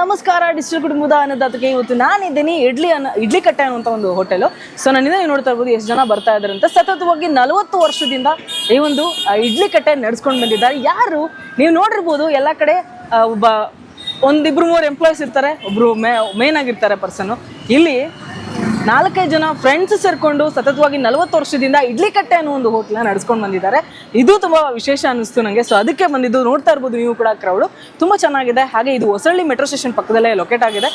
ನಮಸ್ಕಾರ ಡಿಸ್ಟ್ರಿಕ್ಟ್ ಕುಟುಂಬದ ಅನ್ನೋದಕ್ಕೆ ಇವತ್ತು ನಾನಿದ್ದೀನಿ ಇಡ್ಲಿ ಅನ್ನ ಇಡ್ಲಿ ಕಟ್ಟೆ ಅನ್ನುವಂಥ ಒಂದು ಹೋಟೆಲು ಸೊ ನನ್ನಿಂದ ನೀವು ನೋಡ್ತಾ ಇರ್ಬೋದು ಎಷ್ಟು ಜನ ಬರ್ತಾ ಇದ್ದಾರೆ ಅಂತ. ಸತತವಾಗಿ ನಲವತ್ತು ವರ್ಷದಿಂದ ಈ ಒಂದು ಇಡ್ಲಿ ಕಟ್ಟೆ ನಡೆಸ್ಕೊಂಡು ಬಂದಿದ್ದಾರೆ. ಯಾರು? ನೀವು ನೋಡಿರ್ಬೋದು ಎಲ್ಲ ಕಡೆ ಒಬ್ಬ ಒಂದಿಬ್ರು ಮೂರು ಎಂಪ್ಲಾಯೀಸ್ ಇರ್ತಾರೆ. ಒಬ್ರು ಮೇ ಮೇನ್ ಆಗಿರ್ತಾರೆ ಪರ್ಸನ್ನು ಇಲ್ಲಿ ನಾಲ್ಕೈದು ಜನ ಫ್ರೆಂಡ್ಸ್ ಸೇರ್ಕೊಂಡು ಸತತವಾಗಿ ನಲವತ್ತು ವರ್ಷದಿಂದ ಇಡ್ಲಿ ಕಟ್ಟೆ ಅನ್ನೋ ಒಂದು ಹೋಟ್ಲನ್ನ ನಡೆಸ್ಕೊಂಡು ಬಂದಿದ್ದಾರೆ. ಇದು ತುಂಬ ವಿಶೇಷ ಅನ್ನಿಸ್ತು ನನಗೆ ಸೊ ಅದಕ್ಕೆ ಬಂದಿದ್ದು ನೋಡ್ತಾ ಇರ್ಬೋದು ನೀವು ಕೂಡ ಕ್ರೌಡು ತುಂಬ ಚೆನ್ನಾಗಿದೆ. ಹಾಗೆ ಇದು ಹೊಸಳ್ಳಿ ಮೆಟ್ರೋ ಸ್ಟೇಷನ್ ಪಕ್ಕದಲ್ಲೇ ಲೊಕೇಟ್ ಆಗಿದೆ.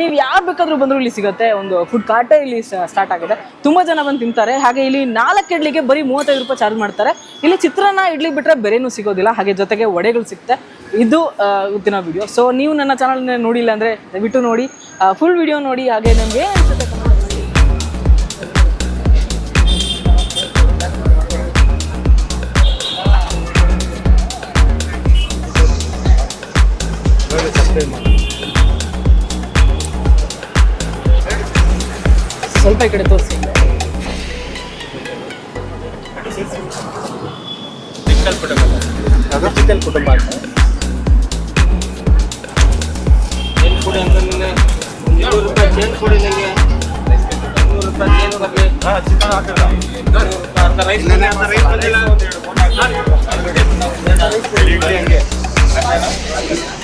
ನೀವು ಯಾರು ಬೇಕಾದರೂ ಬಂದರೂ ಇಲ್ಲಿ ಸಿಗುತ್ತೆ. ಒಂದು ಫುಡ್ ಕಾರ್ಟೇ ಇಲ್ಲಿ ಸ್ಟಾರ್ಟ್ ಆಗಿದೆ. ತುಂಬ ಜನ ಬಂದು ತಿಂತಾರೆ. ಹಾಗೆ ಇಲ್ಲಿ ನಾಲ್ಕು ಇಡ್ಲಿಗೆ ಬರೀ ಮೂವತ್ತೈದು ರೂಪಾಯಿ ಚಾರ್ಜ್ ಮಾಡ್ತಾರೆ. ಇಲ್ಲಿ ಚಿತ್ರಾನ್ನ ಇಡ್ಲಿ ಬಿಟ್ಟರೆ ಬೇರೆನೂ ಸಿಗೋದಿಲ್ಲ. ಹಾಗೆ ಜೊತೆಗೆ ವಡೆಗಳು ಸಿಗುತ್ತೆ. ಇದು ಇವತ್ತಿನ ವಿಡಿಯೋ ಸೊ ನೀವು ನನ್ನ ಚಾನಲ್ ನೋಡಿಲ್ಲ ಅಂದರೆ ದಯವಿಟ್ಟು ನೋಡಿ. ಫುಲ್ ವಿಡಿಯೋ ನೋಡಿ. ಹಾಗೆ ನಿಮಗೆ ಸ್ವಲ್ಪ ಈ ಕಡೆ ತೋರಿಸಿ ಡಿಜಿಟಲ್ ಕುಟುಂಬ ಡಿಜಿಟಲ್ ಕುಟುಂಬ ಅಂತ ಚೇಂಜ್ ಕೊಡಿ ಅಂತ ನಿನ್ನೆ ಒಂದು ಇನ್ನೂರು ರೂಪಾಯಿ ಚೇಂಜ್ ಕೊಡಿ ನನಗೆ ಇನ್ನೂರು ರೂಪಾಯಿ ಚೇಂಜ್ ಬಗ್ಗೆ ಅರ್ಧ ರೈಸ್ ಅರ್ಧ ರೈಸ್ ಬಂದಿಲ್ಲ ಹಂಗೆ ಎರಡು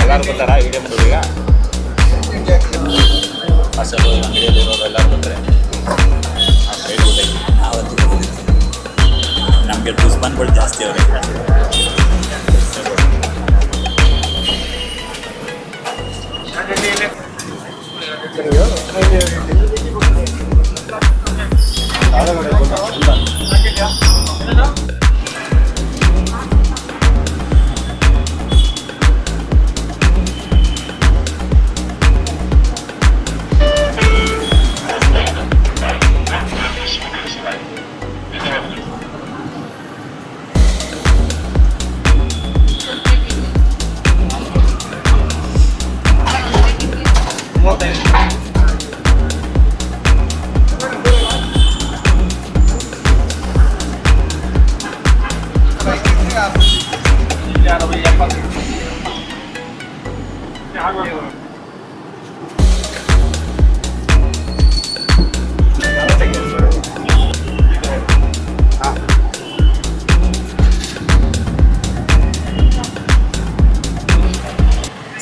ಎಲ್ಲರೂ ಬರ್ತಾರಾ ವಿಡಿಯೋ ಈಗ ಅಸಲು ಅಂಗಡಿಯಲ್ಲಿರೋರು ಎಲ್ಲರೂ ಬರ್ತಾರೆ ಆ ಸೈಡ್ ಊಟಕ್ಕೆ ನಮಗೆ ದುಸ್ಮಾನ್ಗಳು ಜಾಸ್ತಿ ಅವ್ರೆ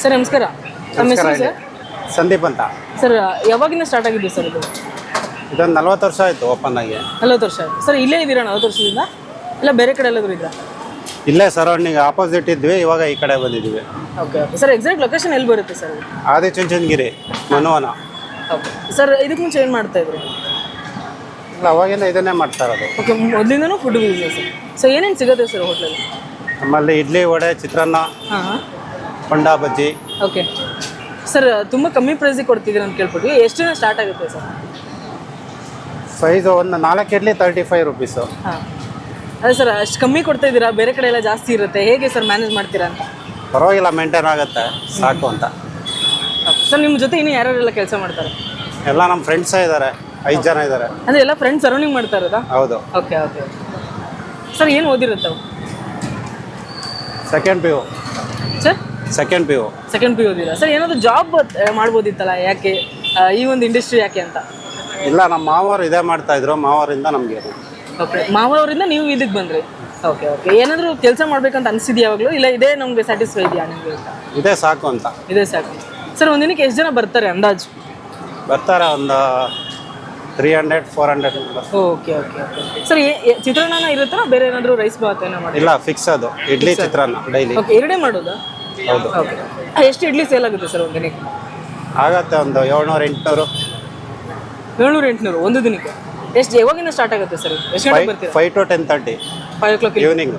ಸರ್ ನಮಸ್ಕಾರ. ನಮ್ಮ ಹೆಸರು ಸರ್? ಸಂದೀಪ್ ಅಂತ. ಸರ್ ಯಾವಾಗಿಂದ ಸ್ಟಾರ್ಟ್ ಆಗಿದೆ ಸರ್ ಇದು? ಇದೊಂದು ನಲ್ವತ್ತು ವರ್ಷ ಆಯಿತು ಓಪನ್ ಆಗಿ. ನಲವತ್ತು ವರ್ಷ ಆಯಿತು. ಸರ್ ಇಲ್ಲೇ ಇದ್ದೀರಾ ನಲವತ್ತು ವರ್ಷದಿಂದ? ಇಲ್ಲ ಬೇರೆ ಕಡೆ ಎಲ್ಲಾದರೂ ಇಲ್ಲ ಇಲ್ಲೇ ಸರೌಂಡಿಂಗ್ ಆಪೋಸಿಟ್ ಇದ್ವಿ ಇವಾಗ ಈ ಕಡೆ ಬಂದಿದ್ದೀವಿ. Okay okay sir exact location ಎಲ್ಲಿ ಬರುತ್ತೆ ಸರ್ ಇದು? ಚುಂಚನಗಿರಿ ಮನುವನ ಓಕೆ ಸರ್ ಇದಕ್ಕೆ ಮುಂಚೆ ಏನು ಮಾಡ್ತಾ ಇದ್ರು? ಇಲ್ಲ ಅವಾಗಿಂದ ಇದನ್ನೇ ಮಾಡ್ತಾ ಇರೋದು. ಓಕೆ ಮೊದಲಿಂದನೂ ಫುಡ್ ಬಿಸ್ನೆಸ್ ಸರ್ ಏನೇನು ಸಿಗುತ್ತೆ ಸರ್ ಹೋಟ್ಲಲ್ಲಿ ನಮ್ಮಲ್ಲಿ ಇಡ್ಲಿ ವಡೆ ಚಿತ್ರಾನ್ನ ಹಾಂ. ಬಜ್ಜಿ ಓಕೆ. ಸರ್ ತುಂಬ ಕಮ್ಮಿ ಪ್ರೈಸಿಗೆ ಕೊಡ್ತಿದ್ದೀರ ಅಂತ ಕೇಳ್ಬಿಟ್ಟು ಎಷ್ಟು ದಿನ ಸ್ಟಾರ್ಟ್ ಆಗುತ್ತೆ ಸರ್? ಸೈಜ್ ಒಂದು ನಾಲ್ಕು ಇಡ್ಲಿ ತರ್ಟಿ ಫೈವ್ ರುಪೀಸು ಹಾಂ. ಅದೇ ಸರ್ ಅಷ್ಟು ಕಮ್ಮಿ ಕೊಡ್ತಾ ಇದ್ದೀರಾ? ಬೇರೆ ಕಡೆ ಎಲ್ಲ ಜಾಸ್ತಿ ಇರುತ್ತೆ. ಹೇಗೆ ಸರ್ ಮ್ಯಾನೇಜ್ ಮಾಡ್ತೀರಾ ಅಂತ? ಪರವಾಗಿಲ್ಲ ಮೇಂಟೈನ್ ಆಗುತ್ತೆ. ಸಾಕು ಅಂತ. ಸರ್ ನಿಮ್ಮ ಜೊತೆ ಇನ್ನೂ ಯಾರ್ಯಾರೆಲ್ಲ ಕೆಲಸ ಮಾಡ್ತಾರೆ? ಎಲ್ಲ ನಮ್ಮ ಫ್ರೆಂಡ್ಸೇ ಇದ್ದಾರೆ ಐದು ಜನ ಇದ್ದಾರೆ ಅಂದರೆ ಎಲ್ಲ ಫ್ರೆಂಡ್ಸ್ ಸರೌಂಡಿಂಗ್ ಮಾಡ್ತಾ ಇರೋದಾ? ಹೌದು. Okay okay. ಸರ್ ಏನು ಓದಿರುತ್ತೆ second P U sir? Second P U second P ಓದಿಲ್ಲ ಸರ್ ಏನಾದರೂ ಜಾಬ್ ಮಾಡ್ಬೋದಿತ್ತಲ್ಲ? ಯಾಕೆ? ಆ, ಈ ಒಂದು ಇಂಡಸ್ಟ್ರಿ ಯಾಕೆ ಅಂತ? ಇಲ್ಲ ನಮ್ಮ ಮಾವರು ಇದೇ ಮಾಡ್ತಾ ಇದ್ರು. ಮಾವರಿಂದ ನಮಗೆ ಓಕೆ ಮಾವರಿಂದ ನೀವು ಇದಕ್ಕೆ ಬಂದ್ರಿ? ಓಕೆ ಓಕೆ ಏನಾದರೂ ಕೆಲಸ ಮಾಡ್ಬೇಕಂತ ಅನಿಸಿದ್ಯಾ ಯಾವಾಗಲೂ? ಇಲ್ಲ ಇದೇ ನಮಗೆ ಸ್ಯಾಟಿಸ್ಫೈ ಇದೆಯಾ ನಿಮಗೆ ಅಂತ? ಇದೇ ಸಾಕು ಅಂತ. ಇದೇ ಸಾಕು. ಸರ್ ಒಂದಿನಕ್ಕೆ ಎಷ್ಟು ಜನ ಬರ್ತಾರೆ ಅಂದಾಜು? ಬರ್ತಾರೆ ಒಂದು three hundred four hundred okay okay okay sir ಚಿತ್ರಾನ್ನ ಇರುತ್ತಾ ಬೇರೆ ಏನಾದರೂ ರೈಸ್ ಬಾತ್ ಏನೋ ಮಾಡಿ ಇಲ್ಲ ಫಿಕ್ಸ್ ಅದು. ಇಡ್ಲಿ ಚಿತ್ರಾನ್ನ ಡೈಲಿ ಓಕೆ ಎರಡೇ ಮಾಡೋದಾ? ಹೌದು. ಓಕೆ ಎಷ್ಟು ಇಡ್ಲಿ ಸೇಲ್ ಆಗುತ್ತೆ ಸರ್ ಒಂದು ದಿನಕ್ಕೆ ಆಗತ್ತೆ ಒಂದು ಏಳ್ನೂರು ಎಂಟುನೂರು. ಏಳ್ನೂರು ಎಂಟುನೂರು ಒಂದು ದಿನಕ್ಕೆ? ಎಷ್ಟು ಯಾವಾಗಿಂದ ಸ್ಟಾರ್ಟ್ ಆಗುತ್ತೆ ಸರ್ ಎಷ್ಟು ಗಂಟೆಗೆ ಬರ್ತೀರಾ? Five to ten thirty five o'clock evening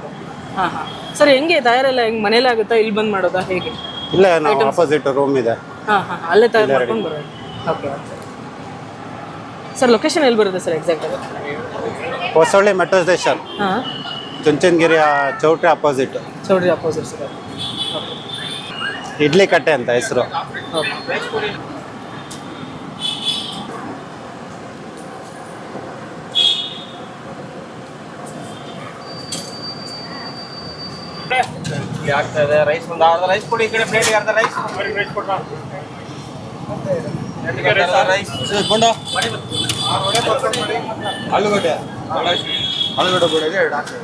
ಹಾಂ ಹಾಂ. ಸರ್ ಹೆಂಗೆ ತಯಾರೆಲ್ಲ ಹೆಂಗೆ ಮನೇಲೆ ಆಗುತ್ತಾ ಇಲ್ಲಿ ಬಂದು ಮಾಡೋದಾ ಹೇಗೆ? ಇಲ್ಲ ನಾವು ಆಪೋಸಿಟ್ ರೂಮ್ ಇದೆ. ಹಾಂ ಹಾಂ ಅಲ್ಲೇ ತಯಾರು ಮಾಡ್ಕೊಂಡು ಬರೋದು. ಓಕೆ ಸರ್ ಲೊಕೇಶನ್ ಎಲ್ಲಿ ಬರುತ್ತೆ sir exact Hosahalli metro station. ಹಾಂ. ಚುಂಚನಗಿರಿಯ choultry opposite choultry opposite sir Idli Katte ಅಂತ ಹೆಸರು. ಆಗ್ತಾ ಇದೆ. ರೈಸ್ ಒಂದು ಅರ್ಧ ರೈಸ್ ಕೊಡಿ ಈ ಕಡೆ ಪ್ಲೇಟ್ ಅರ್ಧ ರೈಸ್ ರೈಸ್ ಕೊಡ. ರೈಸ್ ಕೊಂಡು ಆಲೂಗಡ್ಡೆ. ಆಲೂಗಡ್ಡೆ ಕೂಡ ಇದೆ ಎರಡು ಹಾಕಿ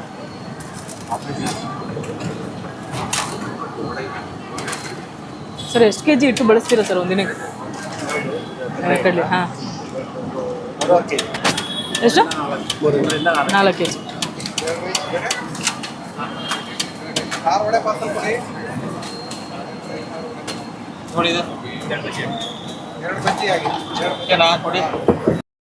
ಸರ್ ಎಷ್ಟು ಕೆ ಜಿ ಇಟ್ಟು ಬಳಸ್ತೀರಾ ಸರ್ ಒಂದಿನಕ್ಕೆ ಕಡಲೆ, ಹಾಂ. ಎಷ್ಟು? ನಾಲ್ಕು ಕೆ ಜಿ ನೋಡಿ ಎರಡು ಬಜ್ಜಿ. ಆಗಿದೆ. ಕೊಡಿ